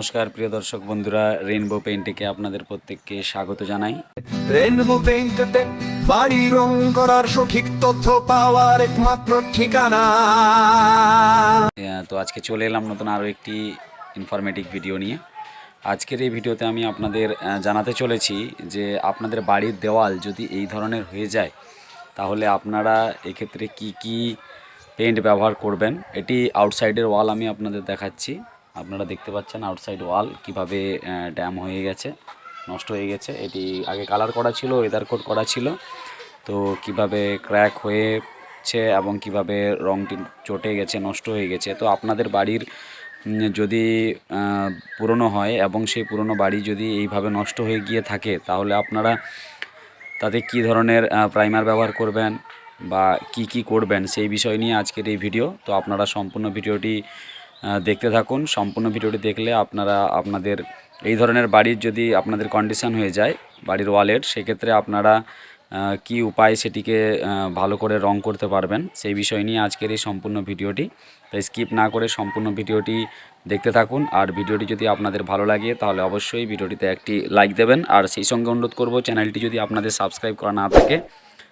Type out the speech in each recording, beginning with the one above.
নমস্কার প্রিয় দর্শক বন্ধুরা রেইনবো পেইন্টিকে আপনাদের প্রত্যেককে স্বাগত জানাই। রেনবো পেইন্টে বাড়ি রং করার সঠিক তথ্য পাওয়ার একমাত্র ঠিকানা। তো আজকে চলে এলাম নতুন আরও একটি ইনফরমেটিভ ভিডিও নিয়ে। আজকের এই ভিডিওতে আমি আপনাদের জানাতে চলেছি যে আপনাদের বাড়ির দেওয়াল যদি এই ধরনের হয়ে যায় তাহলে আপনারা এক্ষেত্রে কি কি পেইন্ট ব্যবহার করবেন? এটি আউটসাইডের ওয়াল আমি আপনাদের দেখাচ্ছি। আপনারা দেখতে পাচ্ছেন আউটসাইড ওয়াল কীভাবে ড্যাম হয়ে গেছে, নষ্ট হয়ে গেছে। এটি আগে কালার করা ছিল ওয়েদার কোড করা ছিল। তো কীভাবে ক্র্যাক হয়েছে এবং কীভাবে রংটি চটে গেছে, নষ্ট হয়ে গেছে। তো আপনাদের বাড়ির যদি পুরনো হয় এবং সেই পুরনো বাড়ি যদি এইভাবে নষ্ট হয়ে গিয়ে থাকে, তাহলে আপনারা তাতে কি ধরনের প্রাইমার ব্যবহার করবেন বা কি কি করবেন, সেই বিষয় নিয়ে আজকের এই ভিডিও তো আপনারা সম্পূর্ণ ভিডিওটি দেখতে থাকুন। সম্পূর্ণ ভিডিওটি দেখলে আপনারা আপনাদের এই ধরনের বাড়ির যদি আপনাদের কন্ডিশন হয়ে যায়, বাড়ির ওয়ালের, সেক্ষেত্রে আপনারা কি উপায় সেটিকে ভালো করে রং করতে পারবেন, সেই বিষয় নিয়ে আজকের এই সম্পূর্ণ ভিডিওটি। তাই স্কিপ না করে সম্পূর্ণ ভিডিওটি দেখতে থাকুন। আর ভিডিওটি যদি আপনাদের ভালো লাগে, তাহলে অবশ্যই ভিডিওটিতে একটি লাইক দেবেন। আর সেই সঙ্গে অনুরোধ করব চ্যানেলটি যদি আপনাদের সাবস্ক্রাইব করা না থাকে,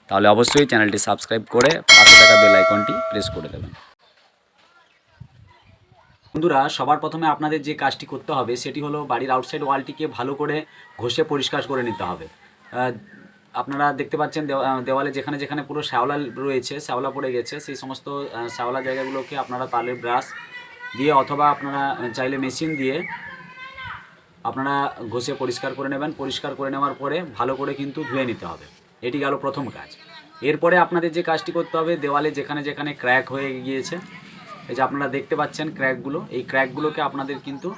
তাহলে অবশ্যই চ্যানেলটি সাবস্ক্রাইব করে পাশে থাকা বেল আইকনটি প্রেস করে দেবেন। বন্ধুরা, সবার প্রথমে আপনাদের যে কাজটি করতে হবে, সেটি হলো বাড়ির আউটসাইড ওয়ালটিকে ভালো করে ঘষে পরিষ্কার করে নিতে হবে। আপনারা দেখতে পাচ্ছেন দেওয়া- দেওয়ালে যেখানে যেখানে পুরো শ্যাওলা রয়েছে, শ্যাওলা পড়ে গেছে, সেই সমস্ত শ্যাওলা জায়গাগুলোকে আপনারা তালের ব্রাশ দিয়ে অথবা আপনারা চাইলে মেশিন দিয়ে আপনারা ঘষে পরিষ্কার করে নেবেন। পরিষ্কার করে নেওয়ার পরে ভালো করে কিন্তু ধুয়ে নিতে হবে। এটি গেল প্রথম কাজ। এরপরে আপনাদের যে কাজটি করতে হবে, দেওয়ালে যেখানে যেখানে ক্র্যাক হয়ে গিয়েছে এই যে আপনারা দেখতে পাচ্ছেন ক্র্যাকগুলো, এই ক্র্যাকগুলোকে আপনাদের কিন্তু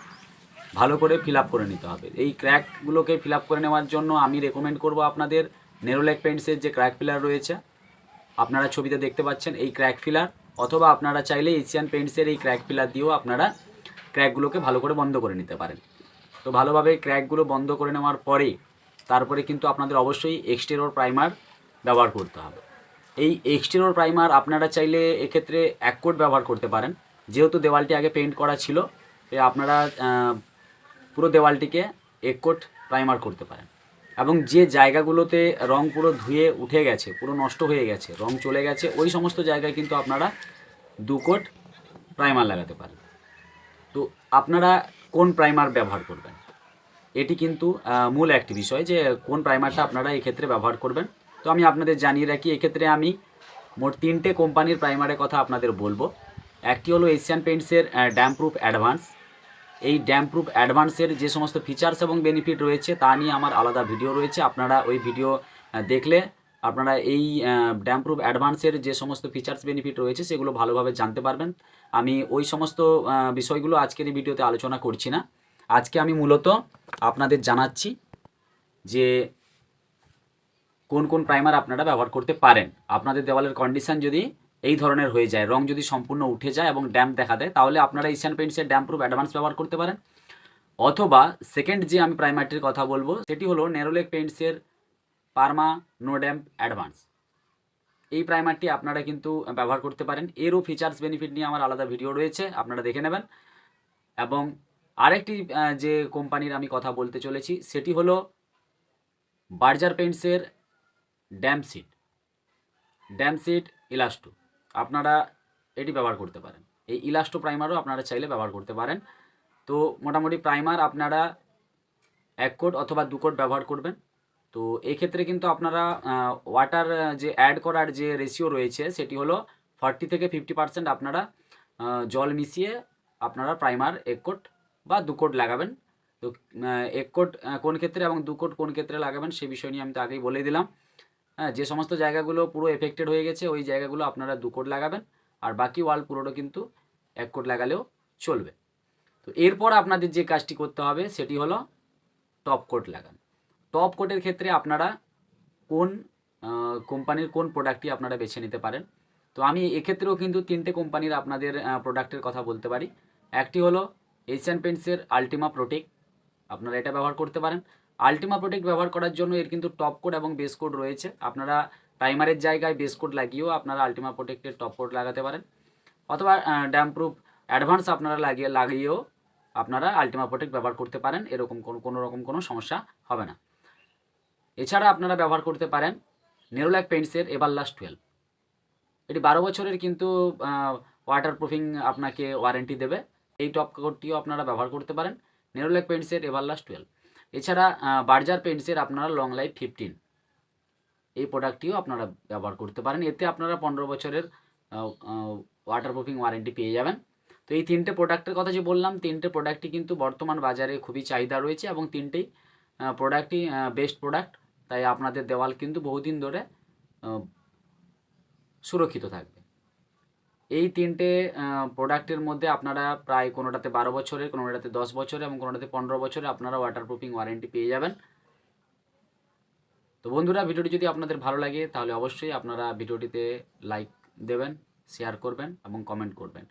ভালো করে ফিল করে নিতে হবে। এই ক্র্যাকগুলোকে ফিল করে নেওয়ার জন্য আমি রেকমেন্ড করব আপনাদের নেরোলেক পেন্টসের যে ক্র্যাক ফিলার রয়েছে, আপনারা ছবিতে দেখতে পাচ্ছেন এই ক্র্যাক ফিলার, অথবা আপনারা চাইলে এশিয়ান পেন্টসের এই ক্র্যাক ফিলার দিয়েও আপনারা ক্র্যাকগুলোকে ভালো করে বন্ধ করে নিতে পারেন। তো ভালোভাবে ক্র্যাকগুলো বন্ধ করে নেওয়ার পরে, তারপরে কিন্তু আপনাদের অবশ্যই এক্সটেরোর প্রাইমার ব্যবহার করতে হবে। এই এক্সটেরোর প্রাইমার আপনারা চাইলে এক্ষেত্রে এক কোট ব্যবহার করতে পারেন। যেহেতু দেওয়ালটি আগে পেইন্ট করা ছিল আপনারা পুরো দেওয়ালটিকে এক কোট প্রাইমার করতে পারেন। এবং যে জায়গাগুলোতে রং পুরো ধুয়ে উঠে গেছে, পুরো নষ্ট হয়ে গেছে, রং চলে গেছে, ওই সমস্ত জায়গায় কিন্তু আপনারা দু কোট প্রাইমার লাগাতে পারেন। তো আপনারা কোন প্রাইমার ব্যবহার করবেন? এটি কিন্তু মূল একটি বিষয় যে কোন প্রাইমারটা আপনারা এক্ষেত্রে ব্যবহার করবেন। তো আমি আপনাদের জানিয়ে রাখি, এক্ষেত্রে আমি মোট তিনটে কোম্পানির প্রাইমারের কথা আপনাদের বলব। একটি হলো এশিয়ান পেন্টসের ড্যাম প্রুফ অ্যাডভান্স এই ড্যাম প্রুফ অ্যাডভান্সের যে সমস্ত ফিচার্স এবং বেনিফিট রয়েছে, তা নিয়ে আমার আলাদা ভিডিও রয়েছে। আপনারা ওই ভিডিও দেখলে আপনারা এই ড্যাম প্রুফ অ্যাডভান্সের যে সমস্ত ফিচার্স বেনিফিট রয়েছে, সেগুলো ভালোভাবে জানতে পারবেন। আমি ওই সমস্ত বিষয়গুলো আজকের এই ভিডিওতে আলোচনা করছি না। আজকে আমি মূলত আপনাদের জানাচ্ছি যে কোন কোন প্রাইমার আপনারা ব্যবহার করতে পারেন। আপনাদের দেওয়ালের কন্ডিশন যদি এই ধরনের হয়ে যায়, রং যদি সম্পূর্ণ উঠে যায় এবং ড্যাম্প দেখা দেয়, তাহলে আপনারা এশিয়ান পেন্টসের ড্যাম্প প্রুফ অ্যাডভান্স ব্যবহার করতে পারেন। অথবা সেকেন্ড যে আমি প্রাইমারটির কথা বলব, সেটি হলো নেরোলেক পেন্টসের পারমা নো ড্যাম্প অ্যাডভান্স এই প্রাইমারটি আপনারা কিন্তু ব্যবহার করতে পারেন। এরও ফিচার্স বেনিফিট নিয়ে আমার আলাদা ভিডিও রয়েছে, আপনারা দেখে নেবেন। এবং আরেকটি যে কোম্পানির আমি কথা বলতে চলেছি, সেটি হলো Berger পেন্টসের damp sheath damp sheath elasto. আপনারা এটি ব্যবহার করতে পারেন। এই ইলাস্টো প্রাইমারও আপনারা চাইলে ব্যবহার করতে পারেন। তো মোটামুটি প্রাইমার আপনারা এক কোট অথবা দু কোট ব্যবহার করবেন। তো এক্ষেত্রে কিন্তু আপনারা ওয়াটার যে অ্যাড করার যে রেশিও রয়েছে, সেটি হলো ফর্টি থেকে ফিফটি পার্সেন্ট আপনারা জল মিশিয়ে আপনারা প্রাইমার এক কোট বা দু কোট লাগাবেন। তো এক কোট কোন ক্ষেত্রে এবং দু কোট কোন ক্ষেত্রে লাগাবেন, সে বিষয় নিয়ে আমি তো আগেই বলে দিলাম। হ্যাঁ যে সমস্ত জায়গাগুলো পুরো এফেক্টেড হয়ে গেছে, ওই জায়গাগুলো আপনারা দু কোট লাগাবেন আর বাকি ওয়াল পুরোটা কিন্তু এক কোট লাগালেও চলবে। তো এরপর আপনাদের যে কাজটি করতে হবে, সেটি হলো টপ কোট লাগান। টপ কোটের ক্ষেত্রে আপনারা কোন কোম্পানির কোন প্রোডাক্টটি আপনারা বেছে নিতে পারেন। তো আমি এক্ষেত্রেও কিন্তু তিনটে কোম্পানির আপনাদের প্রোডাক্টের কথা বলতে পারি। একটি হলো এশিয়ান পেন্টসের আলটিমা প্রোটেক্ট আপনারা এটা ব্যবহার করতে পারেন। আলটিমা প্রোটেক্ট ব্যবহার করার জন্য এর কিন্তু টপ কোড এবং বেস কোড রয়েছে। আপনারা প্রাইমারের জায়গায় বেস কোড লাগিয়েও আপনারা আলটিমা প্রোটেক্টের টপ কোড লাগাতে পারেন। অথবা ড্যাম প্রুফ অ্যাডভান্স আপনারা লাগিয়ে, লাগিয়েও আপনারা আলটিমা প্রোটেক্ট ব্যবহার করতে পারেন। এরকম কোনো কোনো রকম কোনো সমস্যা হবে না। এছাড়া আপনারা ব্যবহার করতে পারেন নেরোল্যাক পেন্টসের এবার লাস্ট টুয়েলভ এটি বারো বছরের কিন্তু ওয়াটার প্রুফিং আপনাকে ওয়ারেন্টি দেবে। এই টপ কোটটিও আপনারা ব্যবহার করতে পারেন। নেরোল্যাক পেন্টসের এবার লাস্ট টুয়েলভ এছাড়া বার্জার পেন্টসের আপনারা লং লাইফ ফিফটিন এই প্রোডাক্টটিও আপনারা ব্যবহার করতে পারেন। এতে আপনারা পনেরো বছরের ওয়াটার প্রুফিং ওয়ারেন্টি পেয়ে যাবেন। তো এই তিনটে প্রোডাক্টের কথা যে বললাম, তিনটে প্রোডাক্টই কিন্তু বর্তমান বাজারে খুবই চাহিদা রয়েছে এবং তিনটেই প্রোডাক্টই বেস্ট প্রোডাক্ট তাই আপনাদের দেওয়াল কিন্তু বহুদিন ধরে সুরক্ষিত থাকবে। এই তিনটে প্রোডাক্টের মধ্যে আপনারা প্রায় কোনোটাতে বারো বছরের, কোনোটাতে দশ বছরে এবং কোনোটাতে পনেরো বছরে আপনারা ওয়াটারপ্রুফিং ওয়ারেন্টি পেয়ে যাবেন। তো বন্ধুরা, ভিডিওটি যদি আপনাদের ভালো লাগে, তাহলে অবশ্যই আপনারা ভিডিওটিতে লাইক দেবেন শেয়ার করবেন এবং কমেন্ট করবেন।